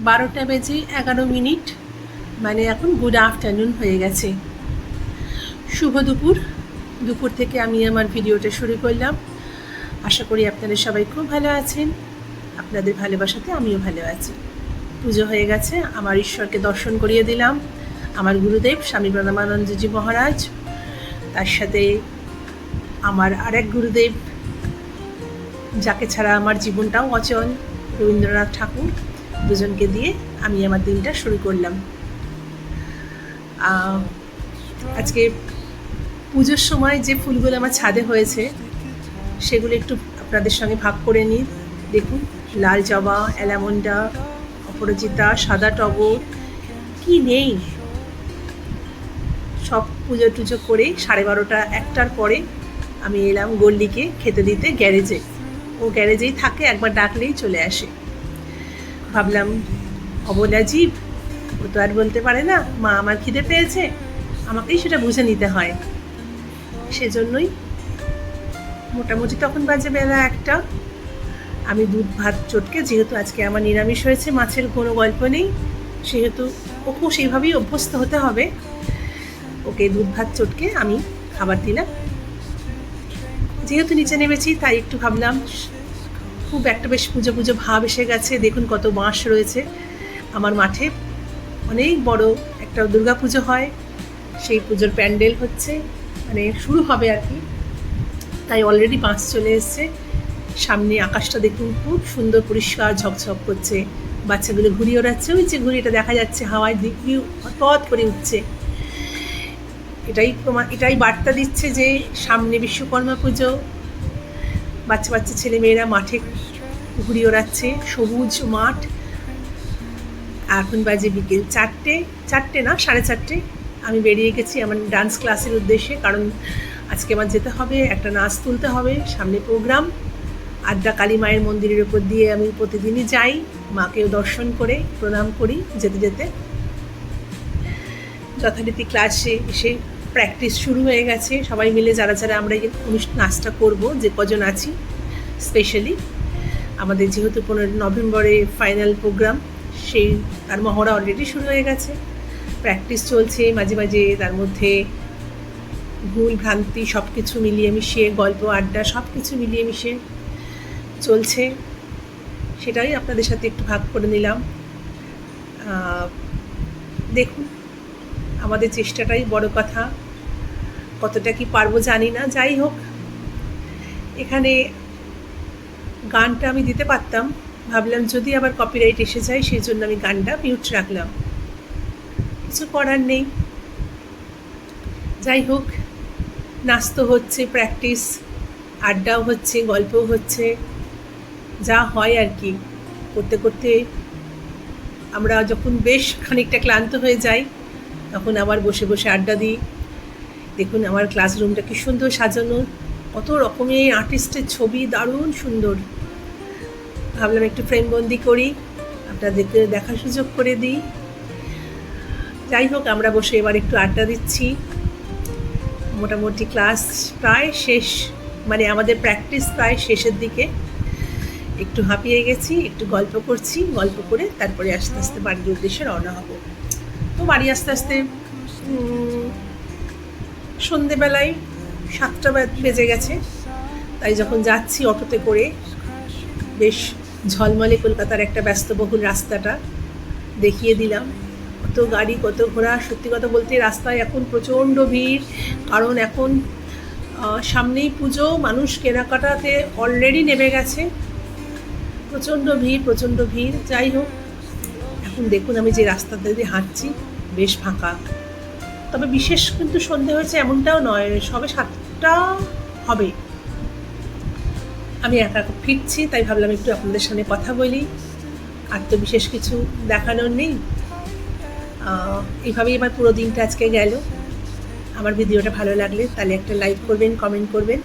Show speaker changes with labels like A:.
A: বারোটা বেজে এগারো মিনিট। মানে এখন গুড আফটারনুন হয়ে গেছে। শুভ দুপুর। দুপুর থেকে আমি আমার ভিডিওটা শুরু করলাম। আশা করি আপনারা সবাই খুব ভালো আছেন। আপনাদের ভালোবাসাতে আমিও ভালো আছি। পুজো হয়ে গেছে। আমার ঈশ্বরকে দর্শন করিয়ে দিলাম। আমার গুরুদেব স্বামী প্রণামানন্দজি মহারাজ। তার সাথে আমার আরেক গুরুদেব, যাকে ছাড়া আমার জীবনটাও অচল, রবীন্দ্রনাথ ঠাকুর। দুজনকে দিয়ে আমি আমার দিনটা শুরু করলাম। আজকে পুজোর সময় যে ফুলগুলো আমার ছাদে হয়েছে, সেগুলো একটু আপনাদের সঙ্গে ভাগ করে নিই। দেখুন, লাল জবা, অ্যালামন্ডা, অপরাজিতা, সাদা টগর, কি নেই? সব পুজো টুজো করে সাড়ে বারোটা, একটার পরে আমি এলাম গল্লিকে খেতে দিতে গ্যারেজে। ও গ্যারেজেই থাকে, একবার ডাকলেই চলে আসে। ভাবলাম অবলা জীব ও তো আর বলতে পারে না, মা আমার খিদে পেয়েছে, আমাকেই সেটা বুঝে নিতে হয়। সেজন্যই মোটামুটি তখন বাজে বেলা একটা। আমি দুধ, ভাত, চটকে, যেহেতু আজকে আমার নিরামিষ হয়েছে, মাছের কোনো গল্প নেই, সেহেতু ওকেও সেইভাবেই অভ্যস্ত হতে হবে। ওকে দুধ, ভাত, চটকে আমি খাবার দিলাম। যেহেতু নিচে নেমেছি, তাই একটু ভাবলাম খুব একটা বেশ পুজো পুজো ভাব এসে গেছে। দেখুন কত বাঁশ রয়েছে আমার মাঠে। অনেক বড় একটা দুর্গা পুজো হয়, সেই পুজোর প্যান্ডেল হচ্ছে মানে শুরু হবে আর কি। তাই অলরেডি বাঁশ চলে এসছে। সামনে আকাশটা দেখুন, খুব সুন্দর পরিষ্কার ঝকঝক করছে। বাচ্চাগুলো ঘুরিয়ে ওড়াচ্ছে। ওই যে ঘুড়িটা দেখা যাচ্ছে, হাওয়ায় দিব্যি পথ করে উঠছে। এটাই প্রমাণ এটাই বার্তা দিচ্ছে যে সামনে বিশ্বকর্মা পুজো বাচ্চা বাচ্চা ছেলে মেয়েরা মাঠে ঘুরিয়ে ওড়াচ্ছে, সবুজ মাঠ। এখন বাজে বিকেল চারটে চারটে না, সাড়ে চারটে। আমি বেরিয়ে গেছি আমার ডান্স ক্লাসের উদ্দেশ্যে, কারণ আজকে আমার যেতে হবে, একটা নাচ তুলতে হবে, সামনে প্রোগ্রাম আড্ডা কালী মায়ের মন্দিরের উপর দিয়ে আমি প্রতিদিনই যাই, মাকেও দর্শন করে, প্রণাম করি, যেতে যেতে। যথারীতি ক্লাসে এসে প্র্যাকটিস শুরু হয়ে গেছে। সবাই মিলে যারা যারা আমরা এই নাচটা করব, যে কজন আছি স্পেশালি আমাদের যেহেতু পনেরো নভেম্বরে ফাইনাল প্রোগ্রাম সেই তার মহড়া অলরেডি শুরু হয়ে গেছে। প্র্যাকটিস চলছে, মাঝে মাঝে তার মধ্যে ভুল, ভ্রান্তি সব কিছু মিলিয়ে মিশিয়ে গল্প, আড্ডা সব কিছু মিলিয়ে মিশিয়ে চলছে। সেটাই আপনাদের সাথে একটু ভাগ করে নিলাম। দেখুন। আমাদের চেষ্টাটাই বড় কথা। কতটা কি পারব জানি না। যাই হোক, এখানে গানটা আমি দিতে পারতাম। ভাবলাম যদি আবার কপিরাইট এসে যায়, সেই জন্য আমি গানটা মিউট রাখলাম। কিছু করার নেই। যাই হোক নাচ তো হচ্ছে প্র্যাকটিস আড্ডাও হচ্ছে, গল্পও হচ্ছে, যা হয় আর কি। করতে করতে আমরা যখন বেশ খানিকটা ক্লান্ত হয়ে যাই তখন আবার বসে বসে আড্ডা দিই। দেখুন আমার ক্লাসরুমটা কি সুন্দর সাজানো। কত রকমের আর্টিস্টের ছবি, দারুণ সুন্দর। ভাবলাম একটু ফ্রেমবন্দি করি, আপনাদেরকে দেখার সুযোগ করে দিই। যাই হোক, আমরা বসে এবার একটু আড্ডা দিচ্ছি। মোটামুটি ক্লাস প্রায় শেষ মানে আমাদের প্র্যাকটিস প্রায় শেষের দিকে। একটু হাঁপিয়ে গেছি, একটু গল্প করছি, গল্প করে তারপরে আস্তে আস্তে বাড়ির উদ্দেশ্যে রওনা হব। তো বাড়ি আস্তে আস্তে সন্ধেবেলায় সাতটা বেজে গেছে। তাই যখন যাচ্ছি অটোতে করে, বেশ ঝলমলে কলকাতার একটা ব্যস্তবহুল রাস্তাটা দেখিয়ে দিলাম। কত গাড়ি, কত ঘোড়া, সত্যি কথা বলতে রাস্তায় এখন প্রচণ্ড ভিড়। কারণ এখন সামনেই পুজো, মানুষ কেনাকাটাতে অলরেডি নেমে গেছে। প্রচণ্ড ভিড় প্রচণ্ড ভিড়। যাই হোক, এখন দেখুন আমি যে রাস্তাতে দিয়ে হাঁটছি। বেশ ফাঁকা। তবে বিশেষ কিন্তু সন্ধে হয়েছে এমনটাও নয়, সবে সাতটা হবে। আমি একা ফিরছি, তাই ভাবলাম একটু আপনাদের সামনে কথা বলি। আর তো বিশেষ কিছু দেখানোর নেই। এইভাবেই আমার পুরো দিনটা আজকে গেল। আমার ভিডিওটা ভালো লাগলে তাহলে একটা লাইক করবেন কমেন্ট করবেন।